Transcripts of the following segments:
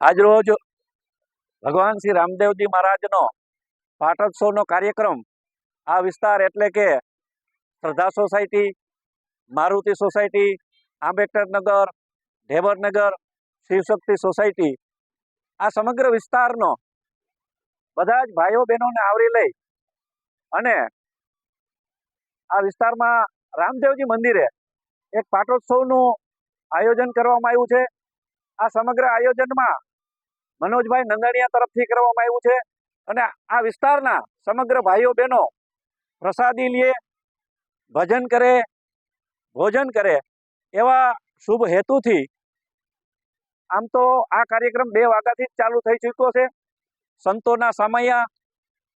આજરોજ ભગવાન શ્રી રામદેવજી મહારાજનો પાટોત્સવનો કાર્યક્રમ. આ વિસ્તાર એટલે કે Shraddha society, Maruti society, Ambedkar Nagar ઢેબરનગર Shivshakti society. આ સમગ્ર વિસ્તારનો બધા જ ભાઈઓ બહેનોને આવરી લઈ અને આ વિસ્તારમાં રામદેવજી મંદિરે એક પાટોત્સવનું આયોજન કરવામાં આવ્યું છે. આ સમગ્ર આયોજનમાં મનોજભાઈ નંદાણીયા તરફથી કરવામાં આવ્યું છે. અને આ વિસ્તારના સમગ્ર ભાઈઓ બહેનો પ્રસાદી લે, ભજન કરે, ભોજન કરે એવા શુભ હેતુથી આમ તો આ કાર્યક્રમ બે વાગ્યાથી જ ચાલુ થઈ ચૂક્યો છે. સંતોના સામૈયા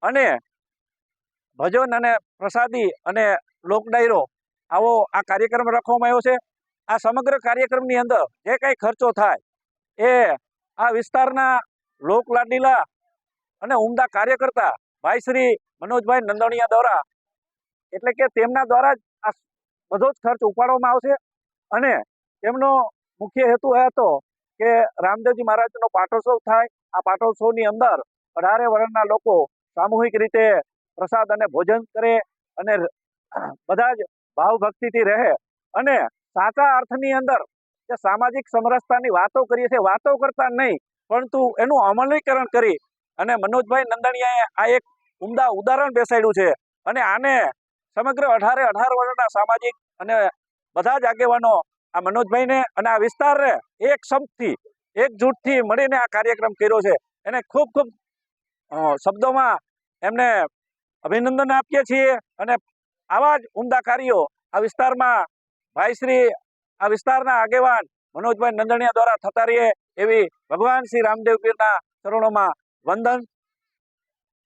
અને ભજન અને પ્રસાદી અને લોક ડાયરો આવો આ કાર્યક્રમ રાખવામાં આવ્યો છે. આ સમગ્ર કાર્યક્રમની અંદર જે કંઈ ખર્ચો થાય એ આ વિસ્તારના લોકલાડીલા અને ઉમદા કાર્યકર્તા ભાઈ શ્રી મનોજભાઈ નંદણીયા દ્વારા, એટલે કે તેમના દ્વારા જ આ બધો જ ખર્ચ ઉપાડવામાં આવશે અને તેમનો મુખ્ય હેતુ એ હતો કે રામદેવજી મહારાજનો પાટોત્સવ થાય. આ પાટોત્સવની અંદર અઢારે વર્ણના લોકો સામૂહિક રીતે પ્રસાદ અને ભોજન કરે અને બધા જ ભાવભક્તિથી રહે અને સાચા અર્થની અંદર જે સામાજિક સમરસતાની વાતો કરીએ છીએ, વાતો કરતા નહીં, પરંતુ એનું અમલીકરણ કરી અને મનોજભાઈ નંદણીયાએ આ એક ઉમદા ઉદાહરણ બેસાડ્યું છે. અને આને સમગ્ર અઢારે અઢાર વર્ષના સામાજિક અને બધા જ આગેવાનો આ મનોજભાઈને અને આ વિસ્તારને એક સંપથી એકજૂટથી મળીને આ કાર્યક્રમ કર્યો છે. એને ખૂબ ખૂબ શબ્દોમાં એમને અભિનંદન આપીએ છીએ અને આવા જ ઉમદા કાર્યો આ વિસ્તારમાં ભાઈશ્રી આ વિસ્તારના આગેવાન મનોજભાઈ નંદણીયા દ્વારા થતા રહીએ એવી ભગવાન શ્રી રામદેવ પીરના ચરણોમાં વંદન